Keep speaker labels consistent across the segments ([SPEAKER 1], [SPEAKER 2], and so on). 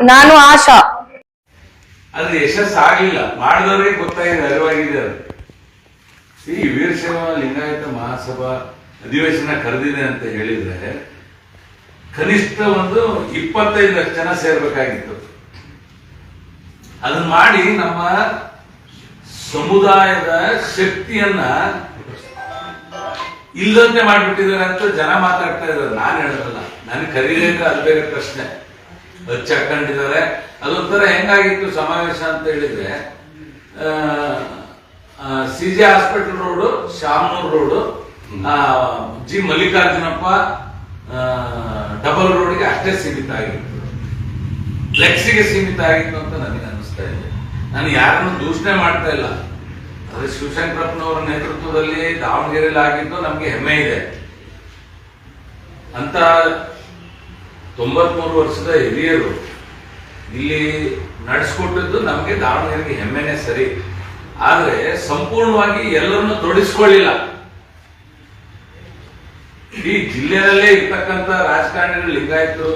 [SPEAKER 1] ನಾನು ಆಶಾ.
[SPEAKER 2] ಅದು ಯಶಸ್ಸು ಆಗಿಲ್ಲ. ಮಾಡಿದವ್ರಿಗೆ ಗೊತ್ತಾಗಿದೆ ಅರಿವಾಗಿದೆ ಅದು. ಈ ವೀರಶೈವ ಲಿಂಗಾಯತ ಮಹಾಸಭಾ ಅಧಿವೇಶನ ಕರೆದಿದೆ ಅಂತ ಹೇಳಿದ್ರೆ ಕನಿಷ್ಠ ಒಂದು ಇಪ್ಪತ್ತೈದು ಲಕ್ಷ ಜನ ಸೇರ್ಬೇಕಾಗಿತ್ತು. ಅದನ್ನ ಮಾಡಿ ನಮ್ಮ ಸಮುದಾಯದ ಶಕ್ತಿಯನ್ನ ಇಲ್ಲದಂತೆ ಮಾಡಿಬಿಟ್ಟಿದ್ದಾರೆ ಅಂತ ಜನ ಮಾತಾಡ್ತಾ ಇದ್ದಾರೆ. ನಾನು ಹೇಳೋದಲ್ಲ. ನನಗೆ ಕರೀಲೇಕ ಅದು ಬೇರೆ ಪ್ರಶ್ನೆ. ಹಚ್ಚ ಹಾಕೊಂಡಿದ್ದಾರೆ ಅದೊಂಥರ ಹೆಂಗಾಗಿತ್ತು ಸಮಾವೇಶ ಅಂತ ಹೇಳಿದ್ರೆ C G hospital road, Shamanur road G Mallikarjunappa double ರೋಡ್ಗೆ ಅಷ್ಟೇ ಸೀಮಿತ ಆಗಿತ್ತು. ಫ್ಲೆಕ್ಸಿಗೆ ಸೀಮಿತ ಆಗಿತ್ತು ಅಂತ ನನಗೆ ಅನಿಸ್ತಾ ಇದೆ. ನಾನು ಯಾರನ್ನು ದೂಷಣೆ ಮಾಡ್ತಾ ಇಲ್ಲ. ಅದೇ ಶಿವಶಂಕರಪ್ಪನವರ ನೇತೃತ್ವದಲ್ಲಿ ದಾವಣಗೆರೆಯಲ್ಲಿ ಆಗಿದ್ದು ನಮಗೆ ಹೆಮ್ಮೆ ಇದೆ. ಅಂತ ತೊಂಬತ್ಮೂರು ವರ್ಷದ ಹಿರಿಯರು ಇಲ್ಲಿ ನಡೆಸ್ಕೊಟ್ಟಿದ್ದು ನಮ್ಗೆ ದಾವಣಗೆರೆಗೆ ಹೆಮ್ಮೆನೆ ಸರಿ. ಆದರೆ ಸಂಪೂರ್ಣವಾಗಿ ಎಲ್ಲರನ್ನು ತೊಡಗಿಸ್ಕೊಳ್ಳಿಲ್ಲ. ಈ ಜಿಲ್ಲೆಯಲ್ಲೇ ಇರ್ತಕ್ಕಂಥ ರಾಜಕಾರಣಿಗಳು ಲಿಂಗಾಯತರು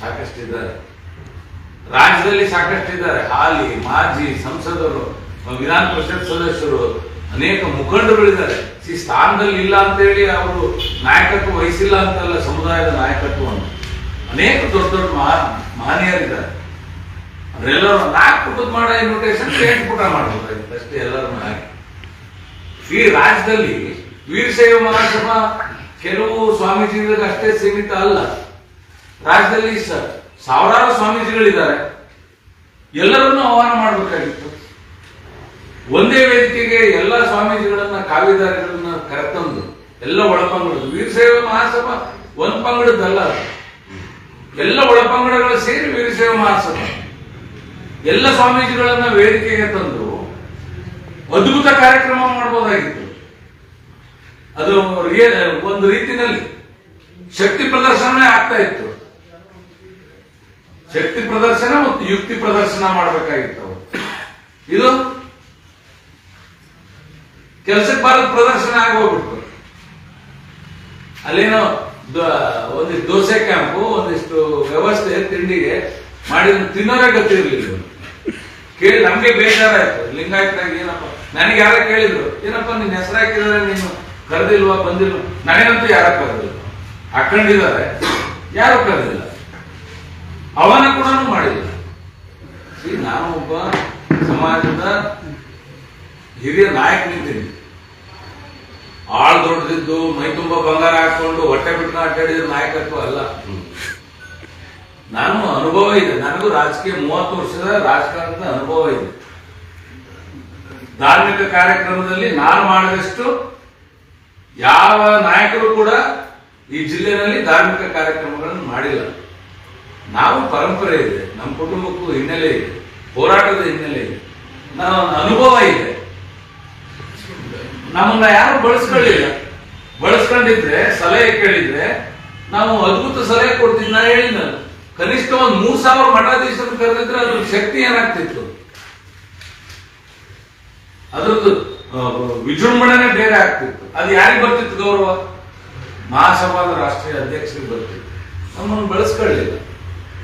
[SPEAKER 2] ಸಾಕಷ್ಟಿದ್ದಾರೆ. ರಾಜ್ಯದಲ್ಲಿ ಸಾಕಷ್ಟಿದ್ದಾರೆ. ಹಾಲಿ, ಮಾಜಿ ಸಂಸದರು, ವಿಧಾನ ಪರಿಷತ್ ಸದಸ್ಯರು, ಅನೇಕ ಮುಖಂಡರುಗಳಿದ್ದಾರೆ. ಈ ಸ್ಥಾನದಲ್ಲಿ ಇಲ್ಲ ಅಂತ ಹೇಳಿ ಅವರು ನಾಯಕತ್ವ ವಹಿಸಿಲ್ಲ ಅಂತಲ್ಲ ಸಮುದಾಯದ ನಾಯಕತ್ವವನ್ನು ಅನೇಕ ದೊಡ್ಡ ದೊಡ್ಡ ಮಹಾ ಮಹನೀಯರಿದ್ದಾರೆ. ಅವರೆಲ್ಲರೂ ನಾಲ್ಕು ಪುಟದ ಮಾಡೋ ಇನ್ವಿಟೇಷನ್ ಎಂಟು ಪುಟ ಮಾಡ್ಬೇಕಾಗಿತ್ತು ಅಷ್ಟೇ ಎಲ್ಲರನ್ನೂ ಹಾಕಿ ಈ ರಾಜ್ಯದಲ್ಲಿ ವೀರಶೈವ ಮಹಾಸಭ ಕೆಲವು ಸ್ವಾಮೀಜಿಗಳಿಗೆ ಅಷ್ಟೇ ಸೀಮಿತ ಅಲ್ಲ. ರಾಜ್ಯದಲ್ಲಿ ಸಾವಿರಾರು ಸ್ವಾಮೀಜಿಗಳಿದ್ದಾರೆ. ಎಲ್ಲರನ್ನೂ ಆಹ್ವಾನ ಮಾಡಬೇಕಾಗಿತ್ತು. ಒಂದೇ ವೇದಿಕೆಗೆ ಎಲ್ಲ ಸ್ವಾಮೀಜಿಗಳನ್ನ ಕಾವ್ಯದಾರಿಗಳನ್ನ ಕರೆತಂದು ಎಲ್ಲ ಒಳಪಂಗಡದು ವೀರಶೈವ ಮಹಾಸಭಾ ಒಂದು ಪಂಗಡದಲ್ಲ. ಎಲ್ಲ ಒಳಪಂಗಡಗಳು ಸೇರಿ ವೀರಶೈವ ಮಹಾಸಭೆ ಎಲ್ಲ ಸ್ವಾಮೀಜಿಗಳನ್ನ ವೇದಿಕೆಗೆ ತಂದು ಅದ್ಭುತ ಕಾರ್ಯಕ್ರಮ ಮಾಡಬಹುದಾಗಿತ್ತು ಅದು ಒಂದು ರೀತಿಯಲ್ಲಿ ಶಕ್ತಿ ಪ್ರದರ್ಶನ ಆಗ್ತಾ ಇತ್ತು. ಶಕ್ತಿ ಪ್ರದರ್ಶನ ಮತ್ತು ಯುಕ್ತಿ ಪ್ರದರ್ಶನ ಮಾಡಬೇಕಾಗಿತ್ತು ಇದು ಕೆಲಸಕ್ಕೆ ಬಾರದ ಪ್ರದರ್ಶನ ಆಗೋಗ್ಬಿಟ್ಟು ಅಲ್ಲೇನೋ ಒಂದಿಷ್ಟು ದೋಸೆ ಕ್ಯಾಂಪು, ಒಂದಿಷ್ಟು ವ್ಯವಸ್ಥೆ ತಿಂಡಿಗೆ ಮಾಡಿದ ತಿನ್ನೋರೇ ಗೊತ್ತಿರ್ಲಿಲ್ಲ. ಕೇಳಿ ನಮ್ಗೆ ಬೇಜಾರಾಯ್ತು. ಲಿಂಗಾಯತರಾಗ ಏನಪ್ಪ? ನನಗೆ ಯಾರ ಕೇಳಿದ್ರು, ಏನಪ್ಪ ನಿನ್ನ ಹೆಸರು ಹಾಕಿದ್ರೆ, ನೀನು ಕರೆದಿಲ್ವಾ, ಬಂದಿಲ್ವಾ? ನನಗಂತೂ ಯಾರ ಕರೆದಿಲ್ಲ. ಹಾಕೊಂಡಿದ್ದಾರೆ ಯಾರು ಕರೆದಿಲ್ಲ. ಅವನ ಕೂಡ ಮಾಡಿಲ್ಲ. ನಾನು ಒಬ್ಬ ಸಮಾಜದ ಹಿರಿಯ ನಾಯಕನಿದ್ದೀನಿ. ಆಳ್ ದೊಡ್ಡದಿದ್ದು, ಮೈ ತುಂಬಾ ಬಂಗಾರ ಹಾಕೊಂಡು ಹೊಟ್ಟೆ ಬಿಟ್ಟು ಅಡ್ಡಾಡಿದ ನಾಯಕತ್ವ ಅಲ್ಲ. ನಾನು ಅನುಭವ ಇದೆ. ನನಗೂ ರಾಜಕೀಯ ಮೂವತ್ತು ವರ್ಷದ ರಾಜಕಾರಣದ ಅನುಭವ ಇದೆ. ಧಾರ್ಮಿಕ ಕಾರ್ಯಕ್ರಮದಲ್ಲಿ ನಾನು ಮಾಡಿದಷ್ಟು ಯಾವ ನಾಯಕರು ಕೂಡ ಈ ಜಿಲ್ಲೆಯಲ್ಲಿ ಧಾರ್ಮಿಕ ಕಾರ್ಯಕ್ರಮಗಳನ್ನು ಮಾಡಿಲ್ಲ. ನಾವು ಪರಂಪರೆ ಇದೆ. ನಮ್ಮ ಕುಟುಂಬಕ್ಕೂ ಹಿನ್ನೆಲೆ ಇದೆ. ಹೋರಾಟದ ಹಿನ್ನೆಲೆ ಇದೆ. ನಾವು ಅನುಭವ ಇದೆ. ನಮ್ಮನ್ನ ಯಾರು ಬಳಸ್ಕೊಳ್ಳಿಲ್ಲ. ಬಳಸ್ಕೊಂಡಿದ್ರೆ, ಸಲಹೆ ಕೇಳಿದ್ರೆ, ನಾವು ಅದ್ಭುತ ಸಲಹೆ ಕೊಡ್ತಿದ್ವಿ, ನಾ ನಾನು ಕನಿಷ್ಠ ಒಂದ್ ಮೂರ್ ಸಾವಿರ ಮಠಾಧೀಶರು ಕರೆದಿದ್ರೆ ಅದ್ರ ಶಕ್ತಿ ಏನಾಗ್ತಿತ್ತು? ಅದ್ರದ್ದು ವಿಜೃಂಭಣೆನೇ ಬೇರೆ ಆಗ್ತಿತ್ತು. ಅದು ಯಾರಿಗೆ ಬರ್ತಿತ್ತು ಗೌರವ? ಮಹಾಸಭಾದ ರಾಷ್ಟ್ರೀಯ ಅಧ್ಯಕ್ಷರಿಗೆ ಬರ್ತಿತ್ತು. ನಮ್ಮನ್ನು ಬಳಸ್ಕೊಳ್ಳಿಲ್ಲ.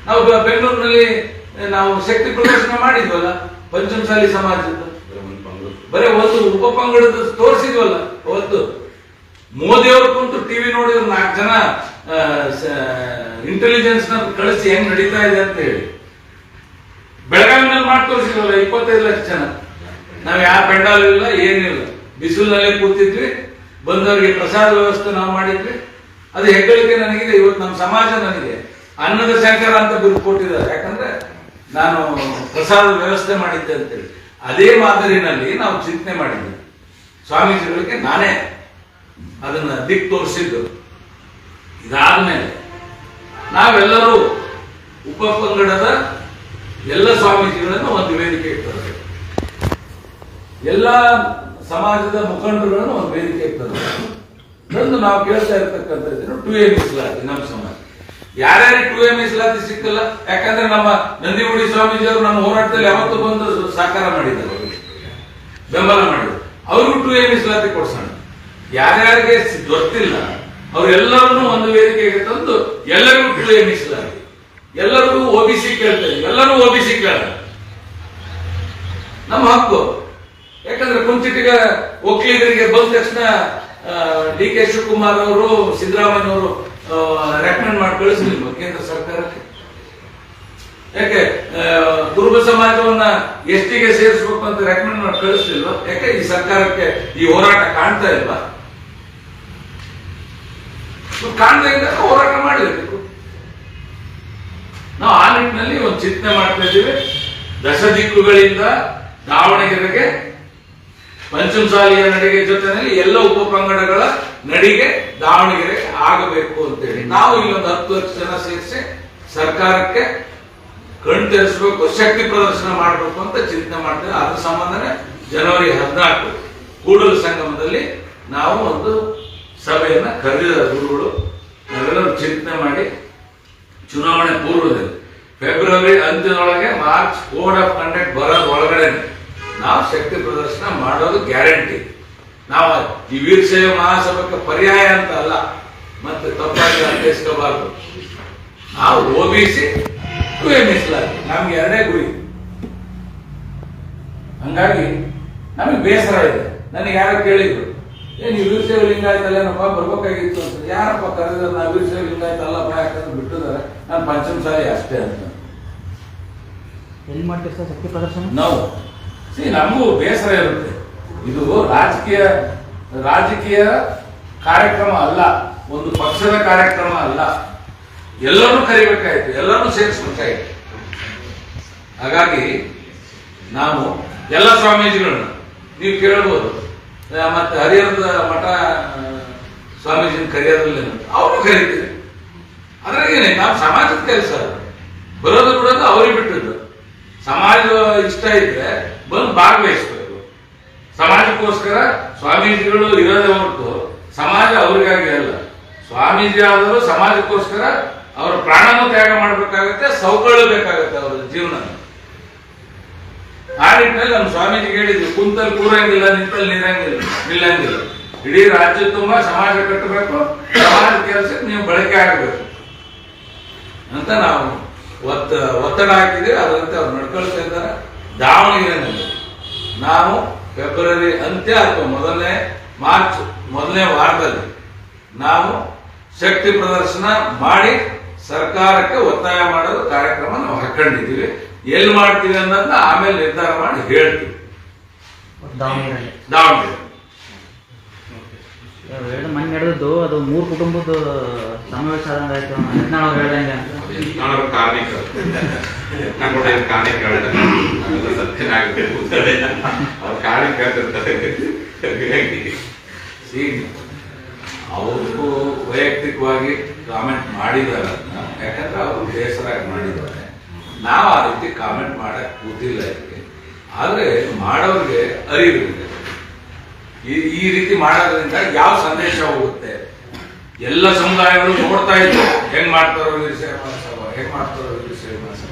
[SPEAKER 2] ನಾವು ಬೆಂಗಳೂರಿನಲ್ಲಿ, ನಾವು ಶಕ್ತಿ ಪ್ರದರ್ಶನ ಮಾಡಿದ್ವಲ್ಲ, ಪಂಚಮಸಾಲಿ ಸಮಾಜದ ಬರೀ ಒಂದು ಉಪಪಂಗಡದ ತೋರಿಸಿದ್ವಲ್ಲ, ಅವತ್ತು ಮೋದಿ ಅವರು ಕುಂತು ಟಿವಿ ನೋಡಿದ್ರು ನಾಲ್ಕು ಜನ ಇಂಟೆಲಿಜೆನ್ಸ್ನ ಕಳಿಸಿ ಹೆಂಗ್ ನಡೀತಾ ಇದೆ ಅಂತ ಹೇಳಿ. ಬೆಳಗಾವಿನಲ್ಲಿ ಮಾಡಿ ತೋರಿಸಿದ್ವಲ್ಲ, ಇಪ್ಪತ್ತೈದು ಲಕ್ಷ ಜನ. ನಾವ್ ಯಾವ ಬೆಂಡಾಲು ಇಲ್ಲ, ಏನಿಲ್ಲ. ಬಿಸಿಲಿನಲ್ಲೇ ಕೂತಿದ್ವಿ, ಬಂದವರಿಗೆ ಪ್ರಸಾದ ವ್ಯವಸ್ಥೆ ನಾವು ಮಾಡಿದ್ವಿ. ಅದು ಹೆಗ್ಗಳಿಕೆ ನನಗಿದೆ, ಇವತ್ತು ನಮ್ಮ ಸಮಾಜ ನನಗೆ ಅನ್ನದ ಸಂಕರ ಅಂತ ಬಿರುದು ಕೊಟ್ಟಿದ್ದಾರೆ. ಯಾಕಂದ್ರೆ ನಾನು ಪ್ರಸಾದ ವ್ಯವಸ್ಥೆ ಮಾಡಿದ್ದೆ ಅಂತೇಳಿ ಅದೇ ಮಾದರಿನಲ್ಲಿ ನಾವು ಚಿಂತನೆ ಮಾಡಿದ್ವಿ. ಸ್ವಾಮೀಜಿಗಳಿಗೆ ನಾನೇ ಅದನ್ನ ದಿಕ್ ತೋರಿಸಿದ್ದು. ಇದಾದ್ಮೇಲೆ ನಾವೆಲ್ಲರೂ ಉಪಪಂಗಡದ ಎಲ್ಲ ಸ್ವಾಮೀಜಿಗಳನ್ನು ಒಂದು ವೇದಿಕೆ ಇಟ್ಟರು ಎಲ್ಲ ಸಮಾಜದ ಮುಖಂಡರುಗಳನ್ನು ಒಂದು ವೇದಿಕೆ ಇಟ್ಟರು ನಾವು ಕೇಳ್ತಾ ಇರ್ತಕ್ಕಂಥದ್ದು ಟು ಎ ಮೀಸಲಾತಿ ನಮ್ಮ ಸಮಾಜ ಯಾರ್ಯಾರಿಗೆ ಟು ಎ ಮೀಸಲಾತಿ ಸಿಕ್ಕಲ್ಲ? ಯಾಕಂದ್ರೆ ನಮ್ಮ ನಂದಿಗುಡಿ ಸ್ವಾಮೀಜಿಯವರು ನಮ್ಮ ಹೋರಾಟದಲ್ಲಿ ಯಾವತ್ತು ಬಂದು ಸಾಕಾರ ಮಾಡಿದ್ದಾರೆ. ಬೆಂಬಲ ಮಾಡಿದ್ರು. ಅವ್ರಿಗೂ ಟು ಎ ಮೀಸಲಾತಿ ಕೊಡ್ಸೋಣ. ಯಾರ್ಯಾರಿಗೆ ಗೊತ್ತಿಲ್ಲ, ಅವರೆಲ್ಲರನ್ನೂ ಒಂದು ವೇದಿಕೆಗೆ ತಂದು ಎಲ್ಲರಿಗೂ ಟು ಎ ಮೀಸಲಾತಿ. ಎಲ್ಲರಿಗೂ ಓಬಿಸಿ ಕೇಳ್ತಾರೆ ಎಲ್ಲರೂ ಓಬಿಸಿ ಕೇಳ ನಮ್ಮ ಹಕ್ಕು. ಯಾಕಂದ್ರೆ ಕುಂಚಿಟಿಗ ಒಕ್ಕಲಿಗರಿಗೆ ಬಂದ ತಕ್ಷಣ ಡಿ ಕೆ ಶಿವಕುಮಾರ್ ಅವರು ಸಿದ್ದರಾಮಯ್ಯ ಅವರು ರೆಕಮೆಂಡ್ ಮಾಡಿ ಕಳಿಸಲಿಲ್ವ ಕೇಂದ್ರ ಸರ್ಕಾರಕ್ಕೆ? ಯಾಕೆ ಕುರುಬ ಸಮಾಜವನ್ನ ಎಷ್ಟಿಗೆ ಸೇರಿಸಬೇಕು ಅಂತ ರೆಕಮೆಂಡ್ ಮಾಡಿ ಕಳಿಸ್ಲಿಲ್ವಾ? ಯಾಕೆ ಈ ಸರ್ಕಾರಕ್ಕೆ ಈ ಹೋರಾಟ ಕಾಣ್ತಾ ಇಲ್ವಾ? ಕಾಣ್ತಾ ಇದ್ದಾಗ ಹೋರಾಟ ಮಾಡಲೇಬೇಕು ನಾವು ಆ ನಿಟ್ಟಿನಲ್ಲಿ ಒಂದು ಚಿಂತನೆ ಮಾಡ್ತಾ ಇದ್ದೀವಿ. ದಶ ದಿಕ್ಕುಗಳಿಂದ ದಾವಣಗೆರೆಗೆ ಪಂಚಮಸಾಲಿಯ ನಡೆಗೆ ಜೊತೆಯಲ್ಲಿ ಎಲ್ಲ ಉಪಪಂಗಡಗಳ ನಡಿಗೆ, ದಾವಣಗೆರೆ ಆಗಬೇಕು ಅಂತೇಳಿ. ನಾವು ಇಲ್ಲೊಂದು ಹತ್ತು ಲಕ್ಷ ಜನ ಸೇರಿಸಿ ಸರ್ಕಾರಕ್ಕೆ ಕಣ್ ತೆರೆಸಬೇಕು, ಶಕ್ತಿ ಪ್ರದರ್ಶನ ಮಾಡಬೇಕು ಅಂತ ಚಿಂತನೆ ಮಾಡ್ತೇವೆ. ಅದ್ರ ಸಂಬಂಧನೆ ಜನವರಿ ಹದಿನಾಲ್ಕು ಕೂಡಲ ಸಂಗಮದಲ್ಲಿ ನಾವು ಒಂದು ಸಭೆಯನ್ನ ಕರೆದಿದ ಗುರುಗಳು. ನಾವೆಲ್ಲರೂ ಚಿಂತನೆ ಮಾಡಿ ಚುನಾವಣೆ ಪೂರ್ವದಲ್ಲಿ. ಫೆಬ್ರವರಿ ಅಂತ್ಯದೊಳಗೆ ಮಾರ್ಚ್ ಕೋಡ್ ಆಫ್ ಕಂಡಕ್ಟ್ ಬರೋದ್ ಒಳಗಡೆ ನಾವು ಶಕ್ತಿ ಪ್ರದರ್ಶನ ಮಾಡೋದು ಗ್ಯಾರಂಟಿ. ನಾವು ಈ ವೀರಶೈವ ಮಹಾಸಭಕ್ಕೆ ಪರ್ಯಾಯ ಅಂತ ಅಲ್ಲ ಮತ್ತೆ ತಪ್ಪಾಗಿ ಅರ್ಥೈಸ್ಕೋಬಾರ್ದು. ನಾವು ಓಬಿಸಿ ಮೀಸಲಾತಿ ನಮ್ಗೆ ಎರಡೇ ಗುರಿ. ಹಂಗಾಗಿ ನಮಗೆ ಬೇಸರ ಇದೆ. ನನಗೆ ಯಾರು ಕೇಳಿದ್ರು ಏನ್ ವೀರಶೈವ ಲಿಂಗಾಯತ ಅಲ್ಲೇನಪ್ಪ ಬರ್ಬೇಕಾಗಿತ್ತು ಅಂತ. ಯಾರಪ್ಪ ಕರೆದ್ರೆ ನಾ ವೀರಶೈವ ಲಿಂಗಾಯತ ಅಲ್ಲಪ್ಪ ಯಾಕಂದ್ರೆ ಬಿಟ್ಟಿದ್ದಾರೆ. ನಾನು ಪಂಚಮಸಾಲಿ ಅಷ್ಟೇ ಅಂತ.
[SPEAKER 1] ಎಲ್ಲಿ ಮಾಡ್ತೀರಿ ಸರ್ ಶಕ್ತಿ ಪ್ರದರ್ಶನ?
[SPEAKER 2] ನಾವು ಸಿ ನಮಗೂ ಬೇಸರ ಇರುತ್ತೆ. ಇದು ರಾಜಕೀಯ ರಾಜಕೀಯ ಕಾರ್ಯಕ್ರಮ ಅಲ್ಲ, ಒಂದು ಪಕ್ಷದ ಕಾರ್ಯಕ್ರಮ ಅಲ್ಲ. ಎಲ್ಲರೂ ಕರಿಬೇಕಾಯ್ತು, ಎಲ್ಲರೂ ಸೇರಿಸ್ಬೇಕಾಯ್ತು. ಹಾಗಾಗಿ ನಾವು ಎಲ್ಲ ಸ್ವಾಮೀಜಿಗಳನ್ನ, ನೀವು ಕೇಳ್ಬೋದು. ಮತ್ತೆ ಹರಿಹರದ ಮಠ ಸ್ವಾಮೀಜಿನ ಕರೆಯೋದ್ರಲ್ಲಿ ಅವರು ಕರೀತೀವಿ ಅದ್ರಾಗ ಏನೇ ನಾವು ಸಮಾಜದ ಕೆಲಸ. ಬರೋದು ಬಿಡೋದು ಅವ್ರಿಗೆ ಬಿಟ್ಟಿದ್ದು. ಸಮಾಜ ಇಷ್ಟ ಇದ್ರೆ ಬಂದು ಭಾಗವಹಿಸ್ಬೇಕು. ಸಮಾಜಕ್ಕೋಸ್ಕರ ಸ್ವಾಮೀಜಿಗಳು ಇರೋದೇ ಹೊರತು ಸಮಾಜ ಅವರಿಗಾಗಿ ಅಲ್ಲ. ಸ್ವಾಮೀಜಿ ಆದರೂ ಸಮಾಜಕ್ಕೋಸ್ಕರ ಅವರ ಪ್ರಾಣನೂ ತ್ಯಾಗ ಮಾಡ್ಬೇಕಾಗತ್ತೆ ಸೌಕಳ್ಯಬೇಕಾಗತ್ತೆ ಅವರ ಜೀವನ ಆ ನಿಟ್ಟಿನಲ್ಲಿ ನಮ್ಮ ಸ್ವಾಮೀಜಿ ಹೇಳಿದ್ವಿ ಕುಂತಲ್ಲಿ ಕೂರಂಗಿಲ್ಲ ನಿಂತಲ್ಲಿ ನಿರಂಗಿಲ್ಲ, ನಿಲ್ಲಂಗಿಲ್ಲ. ಇಡೀ ರಾಜ್ಯ ತುಂಬಾ ಸಮಾಜ ಕಟ್ಟಬೇಕು, ಸಮಾಜ ಕೆಲಸಕ್ಕೆ ನೀವು ಬಳಕೆ ಆಗಬೇಕು. ಅಂತ ನಾವು ಒತ್ತ, ಒತ್ತಡ ಹಾಕಿದ್ರೆ ಅದರಂತೆ ಅವ್ರು ನಡ್ಕೊಳ್ತಾ ಇದ್ದಾರೆ. ದಾವಣಗೆರೆನಲ್ಲಿ. ನಾವು ಫೆಬ್ರವರಿ ಅಂತ್ಯ ಅಥವಾ ಮೊದಲನೇ ಮಾರ್ಚ್ ಮೊದಲನೇ ವಾರದಲ್ಲಿ. ನಾವು ಶಕ್ತಿ ಪ್ರದರ್ಶನ ಮಾಡಿ ಸರ್ಕಾರಕ್ಕೆ ಒತ್ತಾಯ ಮಾಡಲು ಕಾರ್ಯಕ್ರಮ ನಾವು ಹಾಕೊಂಡಿದ್ದೀವಿ. ಎಲ್ಲಿ ಮಾಡ್ತೀವಿ ಅನ್ನೋದನ್ನ ಆಮೇಲೆ ನಿರ್ಧಾರ ಮಾಡಿ ಹೇಳ್ತೀವಿ.
[SPEAKER 1] ದಾವಣಗೆರೆ. ಎರಡು ನಡೆದದ್ದು ಅದು ಮೂರು ಕುಟುಂಬದ ಸಮಾವೇಶ ಆದಂಗಾಯ್ತು ಅವ್ರು ಹೇಳ್ದಂಗೆ
[SPEAKER 3] ಕಾರ್ಮಿಕರು. ನಾವೆಲ್ಲ ಸತ್ಯನಾಗಬೇಕು ಅವ್ರು
[SPEAKER 2] ವೈಯಕ್ತಿಕವಾಗಿ ಕಾಮೆಂಟ್ ಅದನ್ನ. ಯಾಕಂದ್ರೆ ಅವರು ಬೇಸರಾಗಿ ಮಾಡಿದ್ದಾರೆ. ನಾವು ಆ ರೀತಿ ಕಾಮೆಂಟ್ ಮಾಡಕ್ ಕೂತಿಲ್ಲ ಇದಕ್ಕೆ ಆದ್ರೆ ಮಾಡೋರಿಗೆ ಅರಿವು ಈ ಈ ರೀತಿ ಮಾಡೋದ್ರಿಂದ ಯಾವ ಸಂದೇಶ ಹೋಗುತ್ತೆ? ಎಲ್ಲ ಸಮುದಾಯಗಳು ನೋಡ್ತಾ ಇದ್ರು. ಹೆಂಗ್ ಮಾಡ್ತಾರೋ ವೀರ ಸೇವಾ ಸಭಾ ಹೆಂಗ್ ಮಾಡ್ತಾರೋ Veerashaiva Mahasabha